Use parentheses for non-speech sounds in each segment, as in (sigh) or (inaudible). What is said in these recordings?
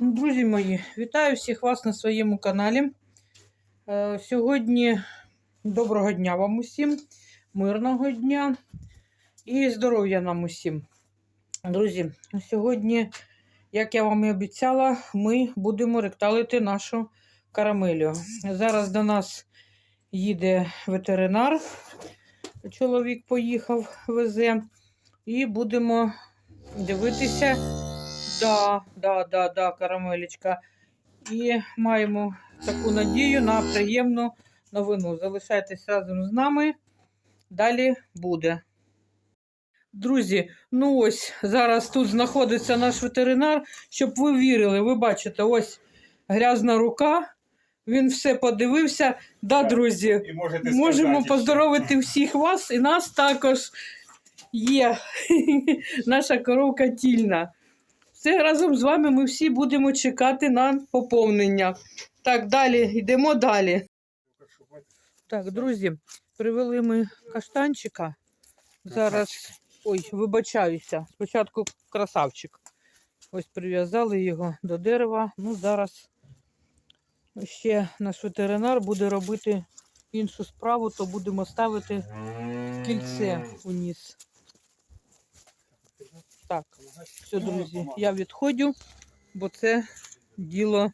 Друзі мої, вітаю всіх вас на своєму каналі. Е, Сьогодні доброго дня вам усім, мирного дня і здоров'я нам усім. Друзі, сьогодні, як я вам і обіцяла, ми будемо ректалити нашу карамелю. Зараз до нас їде ветеринар, чоловік поїхав, везе, і будемо дивитися. Да, да, да, да, карамелечка. І маємо таку надію на приємну новину. Залишайтесь разом з нами. Далі буде. Друзі, ну ось зараз тут знаходиться наш ветеринар, щоб ви вірили. Ви бачите, ось грязна рука. Він все подивився. Да, друзі, І можете можемо сказати, поздоровити (laughs) всіх вас і нас також є (laughs) наша коровка тільна. Все разом з вами ми всі будемо чекати на поповнення. Так, далі, йдемо далі. Так, друзі, привели ми каштанчика. Зараз, ой, вибачаюся. Спочатку красавчик. Ось прив'язали його до дерева. Ну, зараз ще наш ветеринар буде робити іншу справу, то будемо ставити кільце у ніс. Так, все, друзі, я відходжу, бо це діло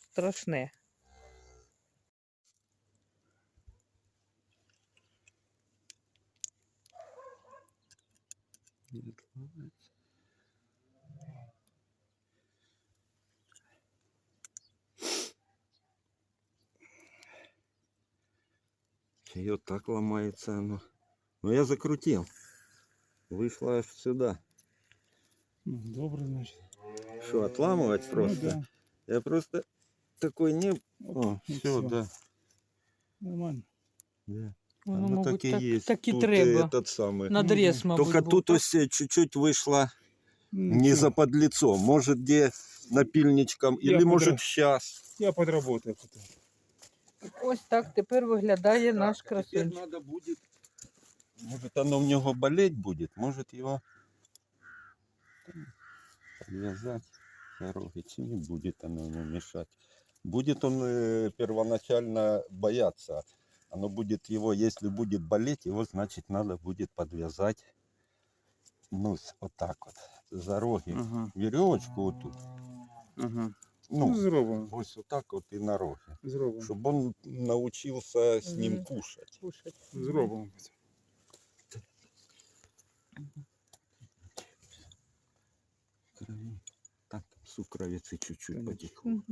страшне. И вот так ломается оно. Но я закрутил. Вышло аж сюда. Ну, Добре, значить. Что, отламывать Ну, просто? да. Я просто такой не... Оп, О, и все, всё. да. Нормально. да. Воно, Оно мабуть, так и так, есть. так і Тут треба. этот самый. Надріз, мабуть, Только був, тут так? ось э, чуть-чуть вышло Ну, не всё. за подлицом. Может, где напильничком. Я Или, может, подра- сейчас. Я подработаю потім. Ось так тепер виглядає наш Теперь красунчик. надо будет... может, оно в него болеть будет. Может, его подвязать. Дорогич, не будет оно ему мешать. Будет он э, первоначально бояться. Оно будет его, если будет болеть, его, значит, надо будет подвязать. Ну, вот так вот. За роги. Ага. Веревочку вот тут. Ага. Ну, Ну, вот так вот и на роги. Зробимо. Чтобы он научился с ним кушать. Кушать. Зробимо. Так, там сукровицы чуть-чуть потекло.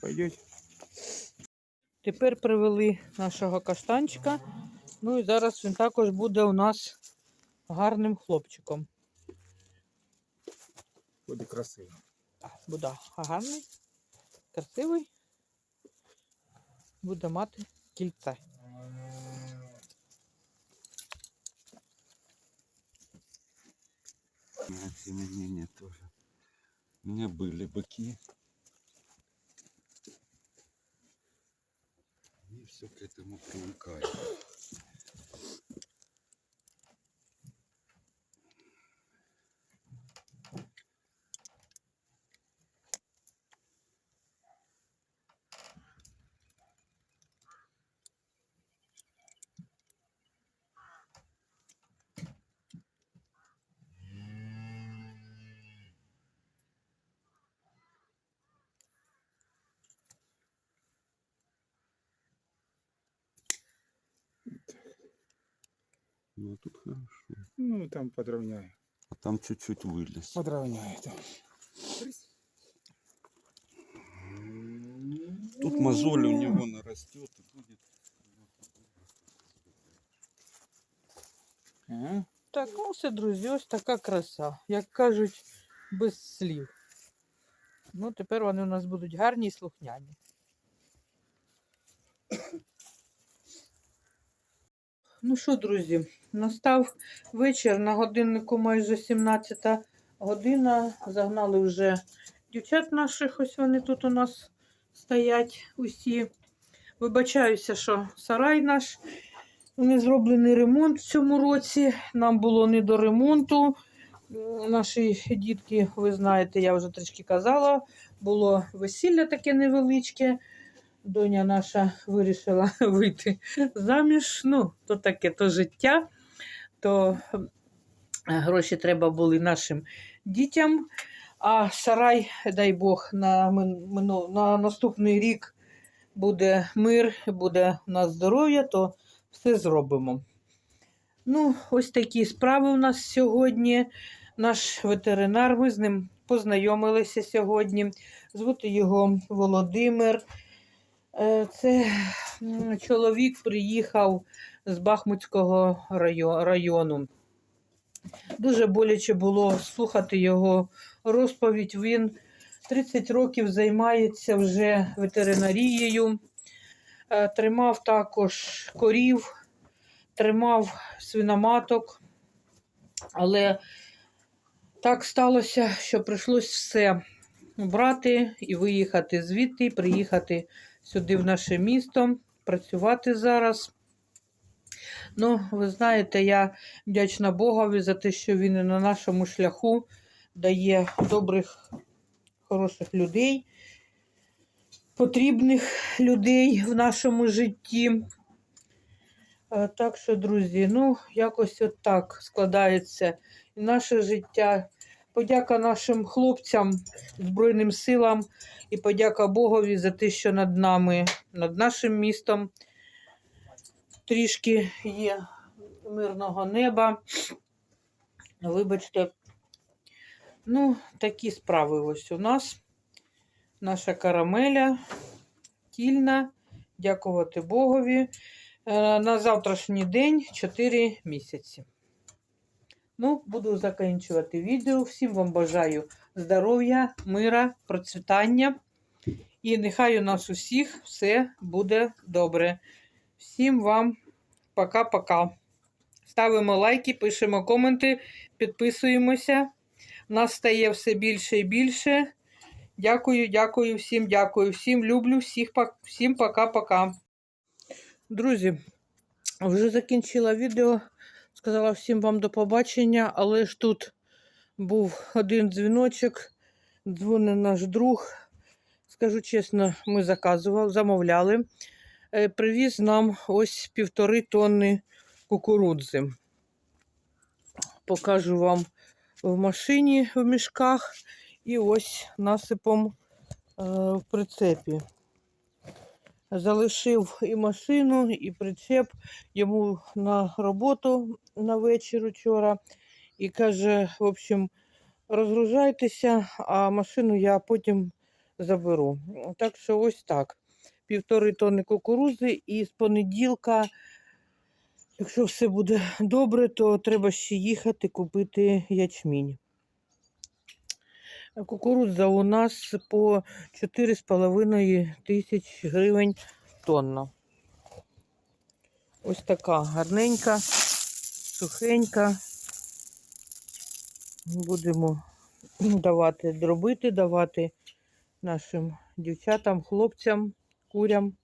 Пойдете? Тепер привели нашого каштанчика. Ну і зараз він також буде у нас гарним хлопчиком. Буде красиво. Так, буде гарний, красивий. Буде мати кільце. На семенение тоже. У меня были быки. И все к этому привыкаю. Ну, тут хорошо. Ну, там подровняю. А там чуть-чуть вылез. Подровняю там. Тут мозоль у него нарастет и будет. Ага. Так, ну все, друзі, ось така краса. Як кажуть, без слів. Ну, тепер вони у нас будуть гарні і слухняні. Ну що, друзі, настав вечір на годиннику майже 17 година. Загнали вже дівчат наших, ось вони тут у нас стоять усі. Вибачаюся, що сарай наш не зроблений ремонт в цьому році. Нам було не до ремонту. Наші дітки, ви знаєте, я вже трішки казала, було весілля таке невеличке. Доня наша вирішила (laughs) вийти заміж. Ну, то таке то життя, то е, гроші треба були нашим дітям. А сарай, дай Бог, на, мин- мину- на наступний рік буде мир, буде у нас здоров'я, то все зробимо. Ну, ось такі справи у нас сьогодні. Наш ветеринар, ми з ним познайомилися сьогодні. Звути його Володимир. Е, Це чоловік приїхав з Бахмутського району. Дуже боляче було слухати його розповідь. Він 30 років займається вже ветеринарією, Е, тримав також корів, тримав свиноматок, але так сталося, що прийшлось все брати і виїхати звідти, приїхати сюди, в наше місто, працювати зараз. Ну, ви знаєте, я вдячна Богові за те, що він на нашому шляху дає добрих, хороших людей, потрібних людей в нашому житті. Так що, друзі, ну, якось от так складається і наше життя. Подяка нашим хлопцям, Збройним силам і подяка Богові за те, що над нами, над нашим містом трішки є мирного неба. Вибачте, ну, такі справи ось у нас. Наша карамеля тільна. Дякувати Богові. Е, На завтрашній день 4 місяці. Ну, буду закінчувати відео. Всім вам бажаю здоров'я, мира, процвітання. І нехай у нас усіх все буде добре. Всім вам пока-пока. Ставимо лайки, пишемо коменти, підписуємося. Нас стає все більше і більше. Дякую, дякую, всім дякую, всім люблю, всіх, всім пока-пока. Друзі, вже закінчила відео. Сказала всім вам до побачення, але ж тут був один дзвіночок. Дзвонив наш друг. Скажу чесно, ми заказували, замовляли. Е, Привіз нам ось півтори тонни кукурудзи. Покажу вам в машині в мішках і ось насипом е, в прицепі. Залишив і машину, і причеп йому на роботу на вечір учора. І каже, в общем, розгружайтеся, а машину я потім заберу. Так що ось так. Півтори тонни кукурузи, і з понеділка, якщо все буде добре, то треба ще їхати купити ячмінь. Кукурудза у нас по 4,5 тисяч гривень тонна. Ось така гарненька, сухенька. Будемо давати дробити, давати нашим дівчатам, хлопцям, курям.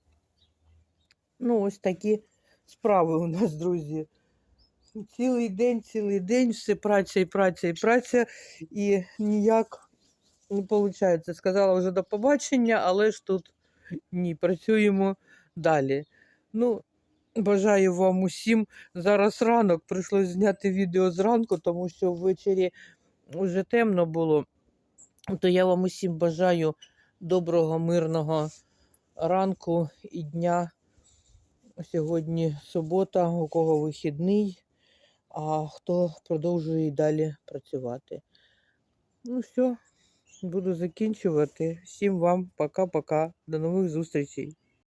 Ну, ось такі справи у нас, друзі. Цілий день, цілий день, все праця і праця і праця, і ніяк не виходить. Сказала вже до побачення, але ж тут ні, працюємо далі. Ну, бажаю вам усім. Зараз ранок прийшлось зняти відео зранку, тому що ввечері вже темно було. То я вам усім бажаю доброго, мирного ранку і дня. Сьогодні субота, у кого вихідний, а хто продовжує і далі працювати. Ну, все, буду закінчувати. Всім вам пока-пока. До нових зустрічей.